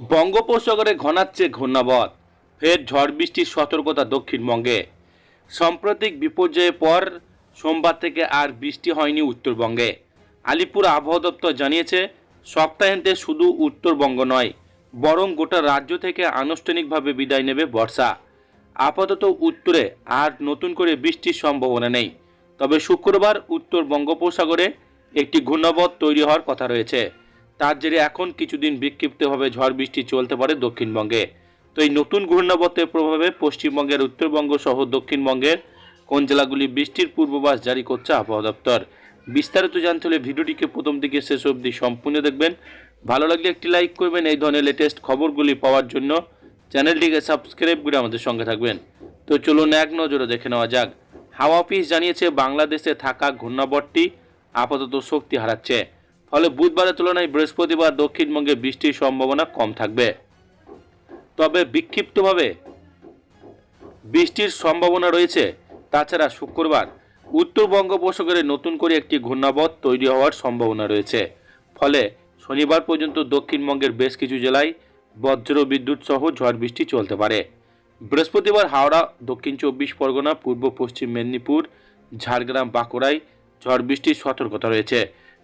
বঙ্গোপসাগরে ঘনাচ্ছে ঘূর্ণাবধ ফের ঝড় বৃষ্টির সতর্কতা দক্ষিণবঙ্গে। সাম্প্রতিক বিপর্যয়ের পর সোমবার থেকে আর বৃষ্টি হয়নি উত্তরবঙ্গে। আলিপুর আবহাওয়া দপ্তর জানিয়েছে সপ্তাহান্তে শুধু উত্তরবঙ্গ নয়, বরং গোটা রাজ্য থেকে আনুষ্ঠানিকভাবে বিদায় নেবে বর্ষা। আপাতত উত্তরে আর নতুন করে বৃষ্টির সম্ভাবনা নেই। তবে শুক্রবার উত্তর বঙ্গোপসাগরে একটি ঘূর্ণাবধ তৈরি হওয়ার কথা রয়েছে। তার জেরে এখন কিছুদিন বিক্ষিপ্তভাবে ঝড় বৃষ্টি চলতে পারে দক্ষিণবঙ্গে। তো এই নতুন ঘূর্ণাবতের প্রভাবে পশ্চিমবঙ্গের উত্তরবঙ্গ সহ দক্ষিণবঙ্গের কোন জেলাগুলি বৃষ্টির পূর্বাভাস জারি করছে আবহাওয়া দপ্তর? বিস্তারিত জানতে হলে ভিডিওটিকে প্রথম থেকে শেষ অবধি সম্পূর্ণ দেখবেন। ভালো লাগলে একটি লাইক করবেন, এই ধরনের লেটেস্ট খবরগুলি পাওয়ার জন্য চ্যানেলটিকে সাবস্ক্রাইব করে আমাদের সঙ্গে থাকবেন। তো চলুন এক নজরে দেখে নেওয়া যাক। হাওয়া অফিস জানিয়েছে, বাংলাদেশে থাকা ঘূর্ণাবর্তটি আপাতত শক্তি হারাচ্ছে। ফলে বুধবারের তুলনায় বৃহস্পতিবার দক্ষিণবঙ্গে বৃষ্টির সম্ভাবনা কম থাকবে। তবে বিক্ষিপ্তভাবে বৃষ্টির সম্ভাবনা রয়েছে। তাছাড়া শুক্রবার উত্তর বঙ্গোপসাগরে নতুন করে একটি ঘূর্ণাবধ তৈরি হওয়ার সম্ভাবনা রয়েছে। ফলে শনিবার পর্যন্ত দক্ষিণবঙ্গের বেশ কিছু জেলায় বজ্র বিদ্যুৎ সহ ঝড় বৃষ্টি চলতে পারে। বৃহস্পতিবার হাওড়া, দক্ষিণ চব্বিশ পরগনা, পূর্ব পশ্চিম মেদিনীপুর, ঝাড়গ্রাম, বাঁকুড়ায় ঝড় বৃষ্টির সতর্কতা রয়েছে।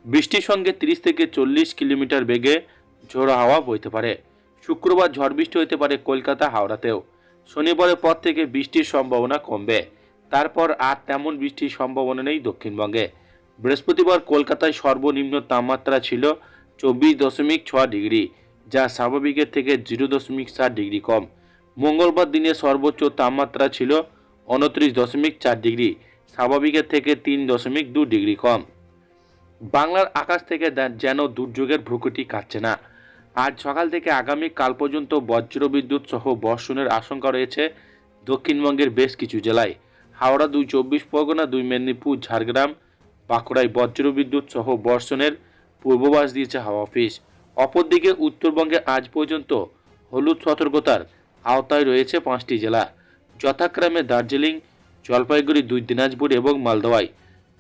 বৃষ্টির সঙ্গে তিরিশ থেকে চল্লিশ কিলোমিটার বেগে ঝোড়ো হাওয়া বইতে পারে। শুক্রবার ঝড় বৃষ্টি হতে পারে কলকাতা, হাওড়াতেও। শনিবারের পর থেকে বৃষ্টির সম্ভাবনা কমবে। তারপর আর তেমন বৃষ্টির সম্ভাবনা নেই দক্ষিণবঙ্গে। বৃহস্পতিবার কলকাতায় সর্বনিম্ন তাপমাত্রা ছিল চব্বিশ দশমিক ছ ডিগ্রি, যা স্বাভাবিকের থেকে জিরো দশমিক সাত ডিগ্রি কম। মঙ্গলবার দিনে সর্বোচ্চ তাপমাত্রা ছিল উনত্রিশ দশমিক চার ডিগ্রি, স্বাভাবিকের থেকে তিন দশমিক দু ডিগ্রি কম। বাংলার আকাশ থেকে যেন দুর্যোগের ভ্রুকুটি কাটছে না। আজ সকাল থেকে আগামী কাল পর্যন্ত বজ্রবিদ্যুৎ সহ বর্ষণের আশঙ্কা রয়েছে দক্ষিণবঙ্গের বেশ কিছু জেলায়। হাওড়া দুই চব্বিশ, পরগনা দুই, মেদিনীপুর, ঝাড়গ্রাম, বাঁকুড়ায় বজ্রবিদ্যুৎ সহ বর্ষণের পূর্বাভাস দিয়েছে হাওয়া অফিস। অপরদিকে উত্তরবঙ্গে আজ পর্যন্ত হলুদ সতর্কতার আওতায় রয়েছে পাঁচটি জেলা। যথাক্রমে দার্জিলিং, জলপাইগুড়ি দুই, দিনাজপুর এবং মালদোয়ায়।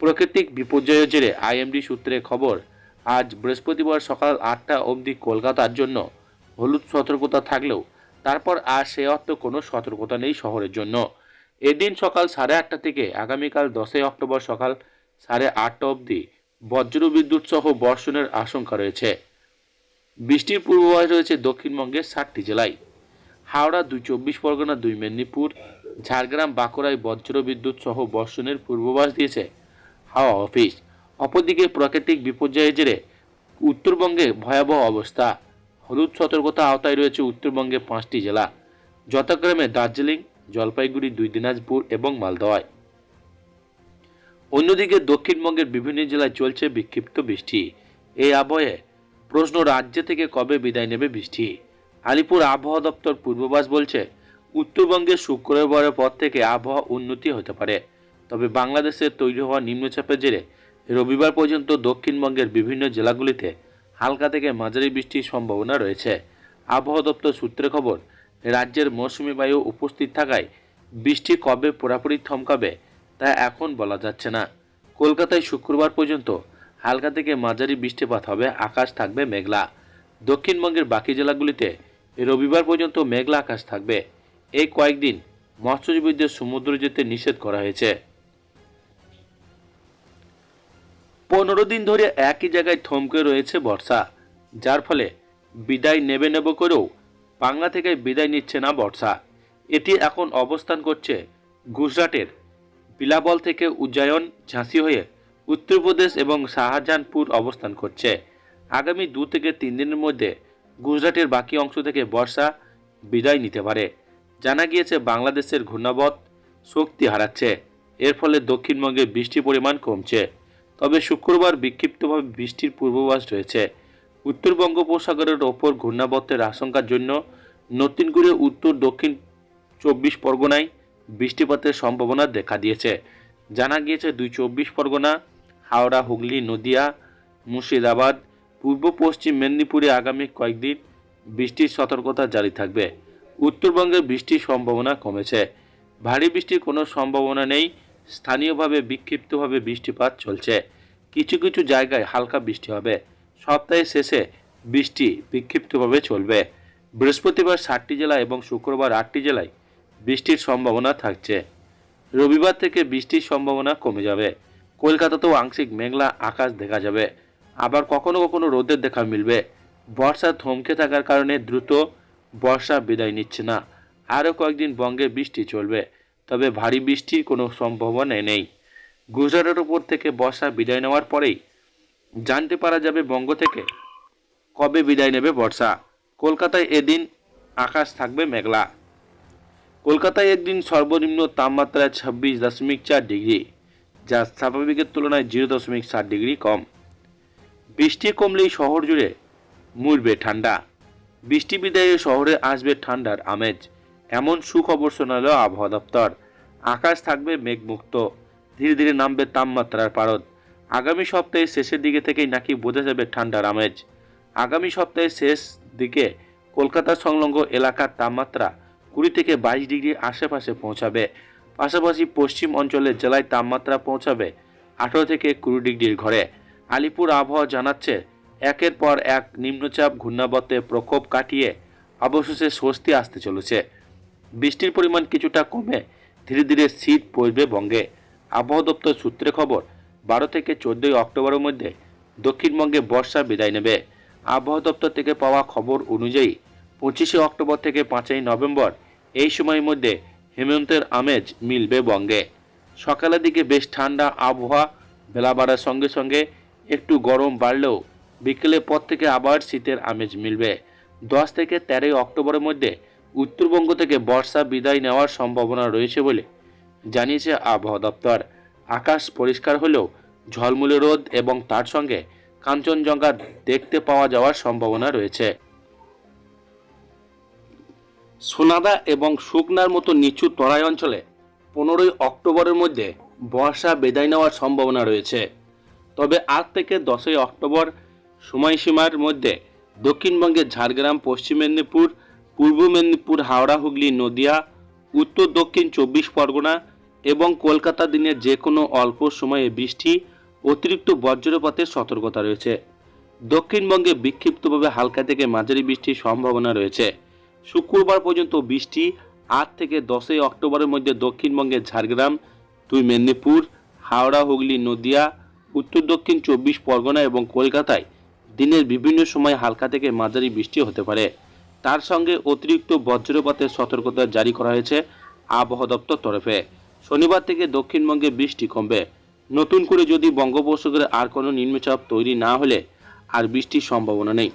প্রাকৃতিক বিপর্যয়ের জেরে আইএমডি সূত্রে খবর, আজ বৃহস্পতিবার সকাল আটটা অবধি কলকাতার জন্য হলুদ সতর্কতা থাকলেও তারপর আর সে অর্থ কোনো সতর্কতা নেই শহরের জন্য। এদিন সকাল সাড়ে আটটা থেকে আগামীকাল দশই অক্টোবর সকাল সাড়ে আটটা অবধি বজ্রবিদ্যুৎ সহ বর্ষণের আশঙ্কা রয়েছে। বৃষ্টির পূর্বাভাস রয়েছে দক্ষিণবঙ্গের ষাটটি জেলায়। হাওড়া দুই চব্বিশ পরগনা দুই মেদিনীপুর, ঝাড়গ্রাম বাঁকুড়ায় বজ্রবিদ্যুৎ সহ বর্ষণের পূর্বাভাস দিয়েছে হাওয়া অফিস। অপরদিকে প্রাকৃতিক বিপর্যয়ের জেরে উত্তরবঙ্গে ভয়াবহ অবস্থা। হলুদ সতর্কতা আওতায় রয়েছে উত্তরবঙ্গে পাঁচটি জেলা। যথাক্রমে দার্জিলিং, জলপাইগুড়ি, দুই দিনাজপুর এবং মালদহায় অন্যদিকে দক্ষিণবঙ্গের বিভিন্ন জেলায় চলছে বিক্ষিপ্ত বৃষ্টি। এই আবহে প্রশ্ন রাজ্য থেকে কবে বিদায় নেবে বৃষ্টি? আলিপুর আবহাওয়া দপ্তর পূর্বাভাস বলছে, উত্তরবঙ্গে শুক্রবারের পর থেকে আবহাওয়া উন্নতি হতে পারে। তবে বাংলাদেশের তৈরি হওয়া নিম্নচাপের জেরে রবিবার পর্যন্ত দক্ষিণবঙ্গের বিভিন্ন জেলাগুলিতে হালকা থেকে মাঝারি বৃষ্টির সম্ভাবনা রয়েছে। আবহাওয়া দপ্তর সূত্রে খবর, রাজ্যের মৌসুমি বায়ু উপস্থিত থাকায় বৃষ্টি কবে পুরাপুরি থমকাবে তা এখন বলা যাচ্ছে না। কলকাতায় শুক্রবার পর্যন্ত হালকা থেকে মাঝারি বৃষ্টিপাত হবে, আকাশ থাকবে মেঘলা। দক্ষিণবঙ্গের বাকি জেলাগুলিতে রবিবার পর্যন্ত মেঘলা আকাশ থাকবে। এই কয়েকদিন মৎস্যজীবীদের সমুদ্র যেতে নিষেধ করা হয়েছে। পনেরো দিন ধরে একই জায়গায় থমকে রয়েছে বর্ষা, যার ফলে বিদায় নেবে নেব করেও বাংলা থেকে বিদায় নিচ্ছে না বর্ষা। এটি এখন অবস্থান করছে গুজরাটের বিলাবল থেকে উজ্জয়ন, ঝাঁসি হয়ে উত্তরপ্রদেশ এবং শাহজাহানপুর অবস্থান করছে। আগামী দু থেকে তিন দিনের মধ্যে গুজরাটের বাকি অংশ থেকে বর্ষা বিদায় নিতে পারে। জানা গিয়েছে, বাংলাদেশের ঘূর্ণাবধ শক্তি হারাচ্ছে। এর ফলে দক্ষিণবঙ্গে বৃষ্টির পরিমাণ কমছে। তবে শুক্রবার বিক্ষিপ্তভাবে বৃষ্টির পূর্বাভাস রয়েছে। উত্তর বঙ্গোপসাগরের ওপর ঘূর্ণাবর্তের আশঙ্কার জন্য নতুন করে উত্তর, দক্ষিণ চব্বিশ পরগনায় বৃষ্টিপাতের সম্ভাবনা দেখা দিয়েছে। জানা গিয়েছে দুই চব্বিশ পরগনা, হাওড়া, হুগলি, নদিয়া, মুর্শিদাবাদ, পূর্ব পশ্চিম মেদিনীপুরে আগামী কয়েকদিন বৃষ্টির সতর্কতা জারি থাকবে। উত্তরবঙ্গে বৃষ্টির সম্ভাবনা কমেছে। ভারী বৃষ্টির কোনো সম্ভাবনা নেই। স্থানীয়ভাবে বিক্ষিপ্তভাবে বৃষ্টিপাত চলছে। কিছু কিছু জায়গায় হালকা বৃষ্টি হবে। সপ্তাহের শেষে বৃষ্টি বিক্ষিপ্তভাবে চলবে। বৃহস্পতিবার ষাটটি জেলা এবং শুক্রবার আটটি জেলায় বৃষ্টির সম্ভাবনা থাকছে। রবিবার থেকে বৃষ্টির সম্ভাবনা কমে যাবে। কলকাতাতেও আংশিক মেঘলা আকাশ দেখা যাবে। আবার কখনো কখনো রোদের দেখা মিলবে। বর্ষা থমকে থাকার কারণে দ্রুত বর্ষা বিদায় নিচ্ছে না। আরও কয়েকদিন বঙ্গে বৃষ্টি চলবে। তবে ভারী বৃষ্টির কোনো সম্ভাবনা নেই। গুজরাটের উপর থেকে বর্ষা বিদায় নেওয়ার পরেই জানতে পারা যাবে বঙ্গ থেকে কবে বিদায় নেবে বর্ষা। কলকাতায় এদিন আকাশ থাকবে মেঘলা। কলকাতায় একদিন সর্বনিম্ন তাপমাত্রা ছাব্বিশ দশমিক চার ডিগ্রি, যা স্বাভাবিকের তুলনায় জিরো দশমিক সাত ডিগ্রি কম। বৃষ্টি কমলেই শহর জুড়ে মুড়বে ঠান্ডা। বৃষ্টি বিদায়ে শহরে আসবে ঠান্ডার আমেজ। এমন সুখবর শোনালো আবহাওয়া দপ্তর। আকাশ থাকবে মেঘমুক্ত। ধীরে ধীরে নামবে তাপমাত্রার পারদ। আগামী সপ্তাহের শেষের দিকে থেকেই নাকি বোঝা যাবে ঠান্ডার আমেজ। আগামী সপ্তাহের শেষ দিকে কলকাতা সংলগ্ন এলাকার তাপমাত্রা কুড়ি থেকে বাইশ ডিগ্রি আশেপাশে পৌঁছাবে। পাশাপাশি পশ্চিম অঞ্চলের জেলায় তাপমাত্রা পৌঁছাবে আঠেরো থেকে কুড়ি ডিগ্রির ঘরে। আলিপুর আবহাওয়া জানাচ্ছে, একের পর এক নিম্নচাপ, ঘূর্ণাবর্তের প্রকোপ কাটিয়ে অবশেষে স্বস্তি আসতে চলেছে। বৃষ্টির পরিমাণ কিছুটা কমে ধীরে ধীরে শীত পড়বে বঙ্গে। আবহাওয়া দপ্তর সূত্রে খবর, বারো থেকে চোদ্দোই অক্টোবরের মধ্যে দক্ষিণবঙ্গে বর্ষা বিদায় নেবে। আবহাওয়া দপ্তর থেকে পাওয়া খবর অনুযায়ী পঁচিশে অক্টোবর থেকে পাঁচই নভেম্বর এই সময়ের মধ্যে হেমন্তের আমেজ মিলবে বঙ্গে। সকালের দিকে বেশ ঠান্ডা আবহাওয়া, বেলা বাড়ার সঙ্গে সঙ্গে একটু গরম বাড়লেও বিকেলের পর থেকে আবার শীতের আমেজ মিলবে। দশ থেকে তেরোই অক্টোবরের মধ্যে উত্তরবঙ্গ থেকে বর্ষা বিদায় নেওয়ার সম্ভাবনা রয়েছে বলে জানিয়েছে আবহাওয়া দপ্তর। আকাশ পরিষ্কার হলেও ঝলমুলে রোদ এবং তার সঙ্গে কাঞ্চনজঙ্ঘা দেখতে পাওয়া যাওয়ার সম্ভাবনা রয়েছে। সোনাদা এবং শুকনার মতো নিচু তরাই অঞ্চলে পনেরোই অক্টোবরের মধ্যে বর্ষা বিদায় নেওয়ার সম্ভাবনা রয়েছে। তবে আজ থেকে দশই অক্টোবর সময়সীমার মধ্যে দক্ষিণবঙ্গের ঝাড়গ্রাম, পশ্চিম মেদিনীপুর পূর্ব মেদিনীপুর, হাওড়া, হুগলি, নদিয়া, উত্তর, দক্ষিণ চব্বিশ পরগনা এবং কলকাতা দিনের যে কোনো অল্প সময়ে বৃষ্টি, অতিরিক্ত বজ্রপাতের সতর্কতা রয়েছে। দক্ষিণবঙ্গে বিক্ষিপ্তভাবে হালকা থেকে মাঝারি বৃষ্টির সম্ভাবনা রয়েছে। শুক্রবার পর্যন্ত বৃষ্টি আট থেকে দশই অক্টোবরের মধ্যে দক্ষিণবঙ্গের ঝাড়গ্রাম, দুই মেদিনীপুর, হাওড়া, হুগলি, নদিয়া, উত্তর, দক্ষিণ চব্বিশ পরগনা এবং কলকাতায় দিনের বিভিন্ন সময় হালকা থেকে মাঝারি বৃষ্টি হতে পারে। তার সঙ্গে অতিরিক্ত বজ্রপাতের সতর্কতা জারি করা হয়েছে আবহাওয়া দপ্তর তরফে। শনিবার থেকে দক্ষিণবঙ্গে বৃষ্টি কমবে। নতুন করে যদি বঙ্গোপসাগরে আর কোনো নিম্নচাপ তৈরি না হলে আর বৃষ্টির সম্ভাবনা নেই।